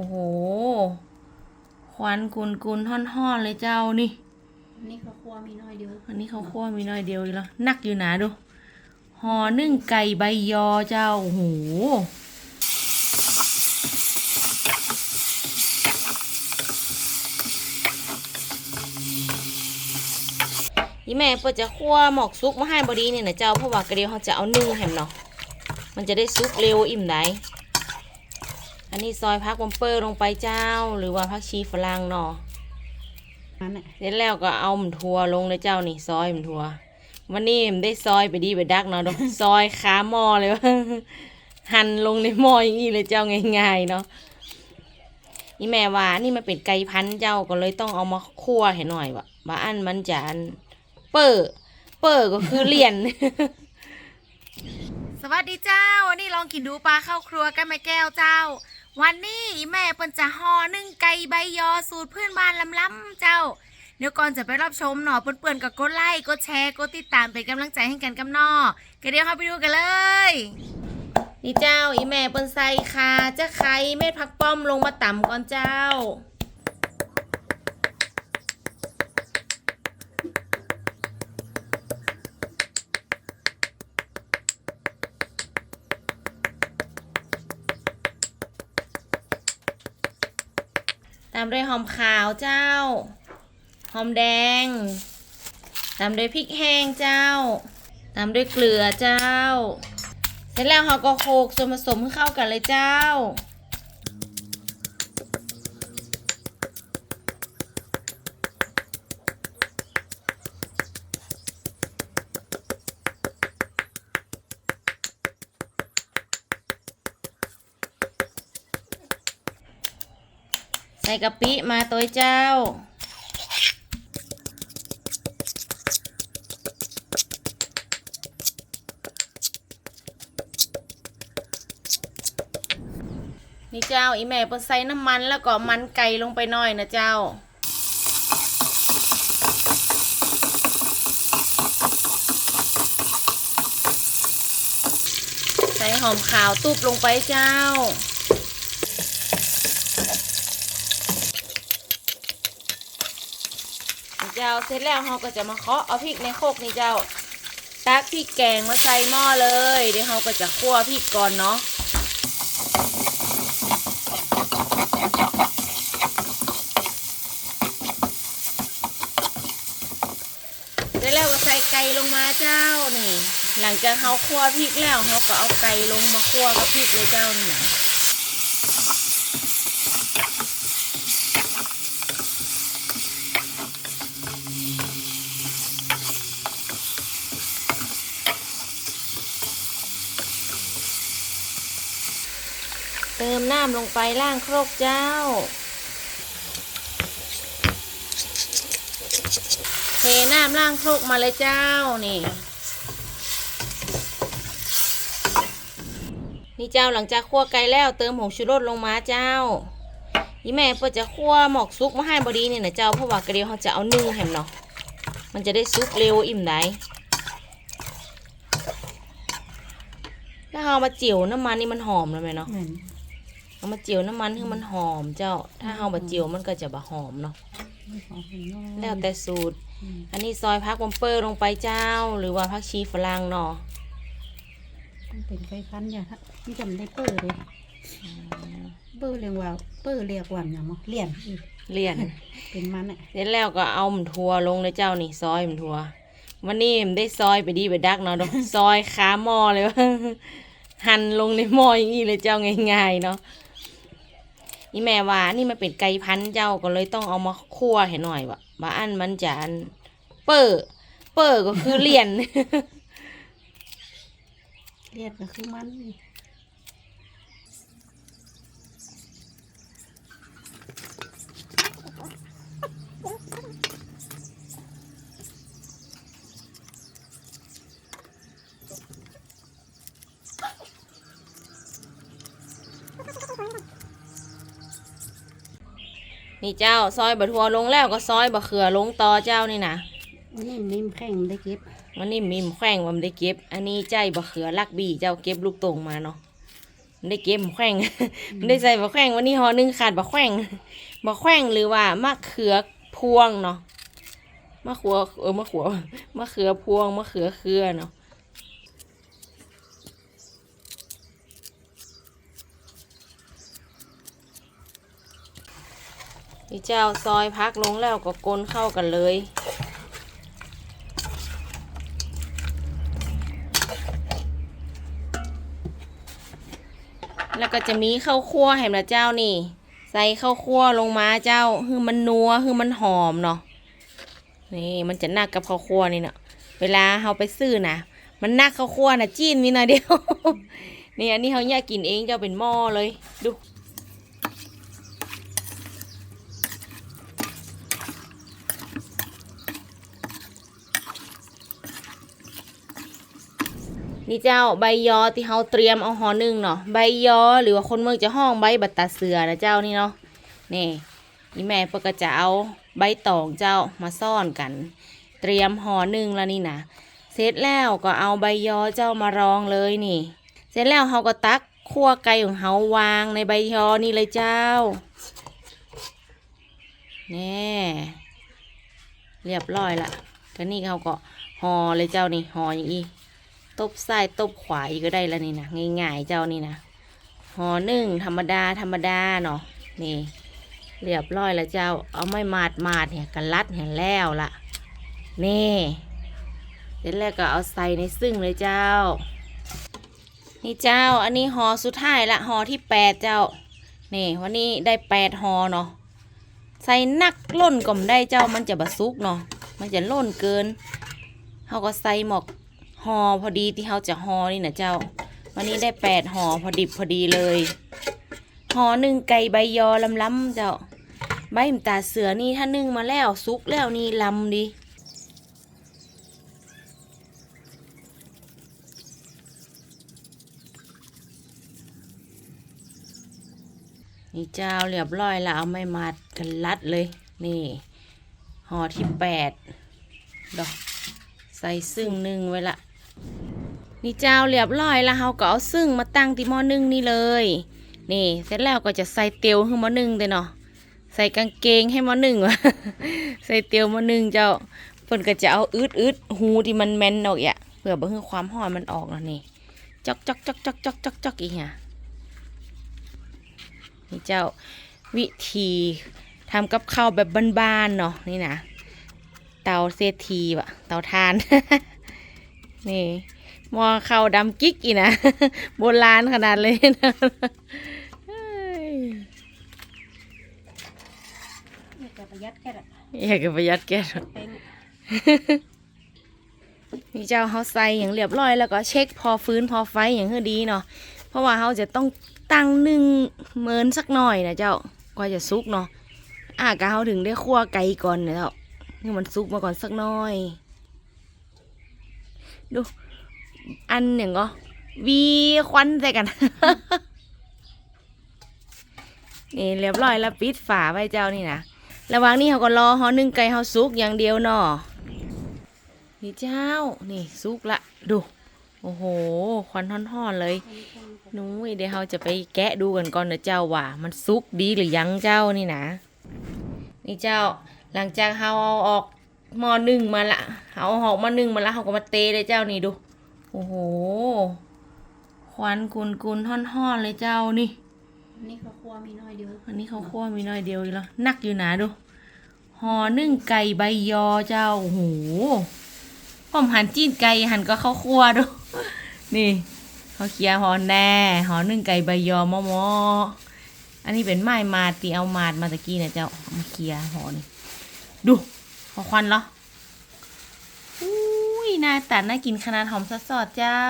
อ้โห ควันกุนกุนๆห่อนๆเลยเจ้านี่ อันนี้เขาคั่วมีน้อยเดียวอันนี้เขาคั่วมีน้อยเดียวอีกแล้วนักอยู่หนาดูห่อนึ่งไก่ใบยอเจ้า โอ้โหยี่แม่เปิดจะคั่วหมอกซุกมาให้บอดีเนี่ยนะเจ้า เพราะว่ากระเดียวเขาจะเอานึ่งแฮมเนาะ มันจะได้ซุกเร็วอิ่มไหน อันนี้ซอยพักบัมเปอร์ลงไปเจ้า หรือว่าพักชีฝรั่งเนาะนั่นแหละเสร็จแล้วก็เอาหมันทัวลงเลยเจ้านี่ซอยหมันทัววันนี้มันได้ซอยไปดีไปดักเนาะดอกซอยขาหม้อเลยว่าหั่นลงในหม้ออย่างนี้เลยเจ้าง่ายๆเนาะนี่แม่ว่านี่มันเป็นไก่พันธุ์เจ้าก็เลยต้องเอามาคั่วให้หน่อยว่ะบาอันมันจะอันเปิดเปิดก็คือเลียน สวัสดีเจ้าวันนี้ลองกินดูปลาเข้าครัวกันแม่แก้วเจ้า วันนี้แม่เปิ้นจะห่อนึ่งไก่ใบยอสูตรพื้นบ้านล้ำๆเจ้า เดี๋ยวก่อนจะไปรับชมหน่อเปื่อนๆกับกดไลค์กดแชร์กดติดตามเป็นกำลังใจให้กันกับนอก็เดี๋ยวเข้าไปดูกันเลย นี่เจ้าอีแม่เปิ้นใส่คาจะไข่เม็ดผักป้อมลงมาต่ำก่อนเจ้า ตามด้วยหอมขาวเจ้า หอมแดง ตามด้วยพริกแห้งเจ้า ตามด้วยเกลือเจ้า เสร็จแล้วเราก็โขลกส่วนผสมให้เข้ากันเลยเจ้า ส่กะปิมาตัวเจ้า นี่เจ้าอีแม่เปิ้นใส่น้ำมันแล้วก็มันไก่ลงไปหน่อยนะเจ้าใส่หอมขาวตุบลงไปเจ้า เจ้า เสร็จแล้วเราก็จะมาเคาะเอาพริกในโคกนี่เจ้า ตักพริกแกงมาใส่หม้อเลย เดี๋ยวเราก็จะคั่วพริกก่อนเนาะเสร็จแล้วก็ใส่ไก่ลงมาเจ้านี่ หลังจากเขาคั่วพริกแล้วเขาก็เอาไก่ลงมาคั่วกับพริกเลยเจ้านี่นะ น้ำลงไปล่างครกเจ้า เทน้ำล่างครกมาเลยเจ้านี่นี่เจ้าหลังจากคั่วไก่แล้วเติมผงชูรสลงมาเจ้าอีแม่เพื่อจะคั่วหมอกซุกมาให้บอดีเนี่ยนะเจ้าเพราะว่ากระเดียวเขาจะเอานึ่งแฮมเนาะมันจะได้ซุกเร็วอิ่มไหนแล้วเอามาเจียวน้ำมันนี่มันหอมเลยไหมเนาะ เหมือนเอามาเจียวน้ำมันให้มันหอมเจ้า ถ้าเอามาเจียวมันก็จะบะหอมเนาะของเห็นน้อยแล้วแต่สูตรอืมอันนี้ซอยพักบัมเปอร์ลงไปเจ้า หรือว่าพักชีฝรั่งเนาะมันเป็นไฟพันอย่างฮะนี่จำได้เปิ้ลเลยเปิ้ลเรียกว่าเปิ้ลเรียกว่าอย่างมั้งเลี่ยนอีกเลี่ยนเป็นมันอะเสร็จแล้วก็เอาหมันทัวลงเลยเจ้านี่ซอยหมันทัววันนี้มันได้ซอยไปดีไปดักเนาะดอกซอยขาหม้อเลยว่าหั่นลงในหม้ออย่างนี้เลยเจ้าง่ายๆเนาะ นี่แม่ว่านี่มันเป็นไก่พันธุ์เจ้าก็เลยต้องเอามาคั่วให้หน่อยว่ะบาอันมันจะอันเปิดเปิดก็คือเลียนเลียดก็คือมัน นี่นี่เจ้าซอยบะทัวลงแล้วก็ซอยบะเขือลงต่อเจ้านี่นะอันนี้นิ่มแข็งได้เก็บวันนี้มีมแขว้งว่ามันได้เก็บ อันนี้ใจบะเขือลักบี้เจ้าเก็บลูกตรงมาเนาะมันได้เก็บมะแขวงมันได้ใส่มะแขวงวันนี้ห่อหนึงขาดมะแขวงมะแขวงหรือว่ามะเขือพวงเนาะมะขัวเออมะขัวมะเขือพวงมะเขือเครือเนาะ นี่เจ้าซอยพักลงแล้วก็กลนเข้ากันเลย แล้วก็จะมีข้าวคั่วแหมละเจ้านี่ ใส่ข้าวคั่วลงมาเจ้าคือมันนัวคือมันหอมเนาะนี่มันจะนักกับข้าวคั่วนี่เนาะเวลาเราไปซื้อนะมันนักข้าวคั่วนะจิ้นมีหน่อยเดียวนี่อันนี้เขาอยากกินเองเจ้าเป็นหม้อเลยดู นี่เจ้าใบยอที่เขาเตรียมเอาห่อหนึ่งเนาะใบยอหรือว่าคนเมืองจะห้องใบบัตตาเสือนะเจ้านี่เนาะนี่นี่แม่เพื่อก็จะเอาใบตองเจ้ามาซ่อนกัน เตรียมห่อหนึ่งแล้วนี่นะเสร็จแล้วก็เอาใบยอเจ้ามารองเลยนี่ เสร็จแล้วเขาก็ตักคั่วไก่ของเขาวางในใบยอนี่เลยเจ้าแน่เรียบร้อยละก็นี่เขาก็ห่อเลยเจ้านี่ห่ออย่างอี้ ตบซ้ายตบขวาอีกก็ได้แล้วนี่นะง่ายๆเจ้านี่นะห่อหนึ่งธรรมดาธรรมดาเนาะนี่เรียบร้อยแล้วเจ้าเอาไม่มาดมาดเนี่ยกันลัดเห็นแล้วล่ะนี่เสร็จแล้วก็เอาใส่ในซึ่งเลยเจ้า นี่เจ้าอันนี้ห่อสุดท้ายละห่อที่แปดเจ้านี่วันนี้ได้แปดห่อเนาะใส่นักล่นก็มได้เจ้ามันจะบะซุกเนาะมันจะล่นเกินเขาก็ใส่หมอก ห่อพอดีที่เขาจะห่อนี่นะเจ้า วันนี้ได้แปดห่อพอดิบพอดีเลยห่อหนึ่งไก่ใบยอลำๆเจ้า ใบมตาเสือนี่ถ้านึ่งมาแล้วซุกแล้วนี่ลำดีนี่เจ้าเรียบร้อยแล้วเอาไม่มาดกันลัดเลย นี่ห่อที่แปดดอกใส่ซึ่งหนึ่งไว้ละ นี่เจ้าเรียบร้อยแล้วเราก็เอาซึ่งมาตั้งที่หม้อนึ่งนี่เลย นี่ เสร็จแล้วก็จะใส่เตียวให้หม้อนึ่งเด้เนาะใส่กางเกงให้หม้อนึ่งวะใส่เตียวหม้อนึ่งเจ้าเพิ่นก็จะเอาอืดอืดหูที่มันแมนออกอะเพื่อบ่ให้ความร้อนมันออกแล้วนี่จอกจอกจอกจอกจอกจอกจอกอีกอะนี่เจ้าวิธีทำกับข้าวแบบบ้านๆเนาะนี่นะเตาเศรษฐีวะเตาทาน นี่ ม้อข้าวดำกิ๊กอีนะโบราณขนาดเลยนะเฮ้ยนี่ก็ประหยัดแค่ละอยากจะประหยัดแก๊สแป้งนี่เจ้าเขาใส่อย่างเรียบร้อยแล้วก็เช็คพอฟื้นพอไฟอย่างคือดีเนาะเพราะว่าเขาจะต้องตั้งหนึ่งเมินสักหน่อยนะเจ้ากว่าจะซุกเนาะอ่ากะเขาถึงได้คั่วไก่ก่อนนะเจ้านี่มันซุกมาก่อนสักหน่อย ดู อันหนึ่งก็วีควันใส่กัน นี่เรียบร้อยแล้วปิดฝาไว้เจ้านี่นะระหว่างนี้เขาก็รอเขานึ่งไก่เขาซุกอย่างเดียวเนาะนี่เจ้า นี่ซุกละดู โอ้โห ควันท่อนๆเลยนุ้ยเดี๋ยวเราจะไปแกะดูกันก่อนนะเจ้าว่า มันซุกดีหรือยังเจ้านี่นะนี่เจ้า หลังจากเราเอาออกหม้อหนึ่งมาละเอาออกหมาหนึ่งมาละเราก็มาเตะเลยเจ้านี่ดู โอ้โห ควันกุนกุนๆท่อนๆเลยเจ้านี่นี่ก็ครัวมีน้อยเดียวอันนี้เขาคั่วมีน้อยเดียวอีกแล้วนักอยู่นะดูห่อนึ่งไก่ใบยอเจ้าโอ้โหผมหันจีนไก่หันก็เข้าวคั่วดู นี่เขาเคียร์ห่อแน่ห่อนึ่งไก่ใบยอมอมออันนี้เป็นไม้มาดตีเอามาดมาตะกี้นะเจ้าเอามาเคลียร์ห่อนี่ดูพอควันเหรอ อุ้ยน่าตัดน่ากินขนาดหอมสดๆเจ้า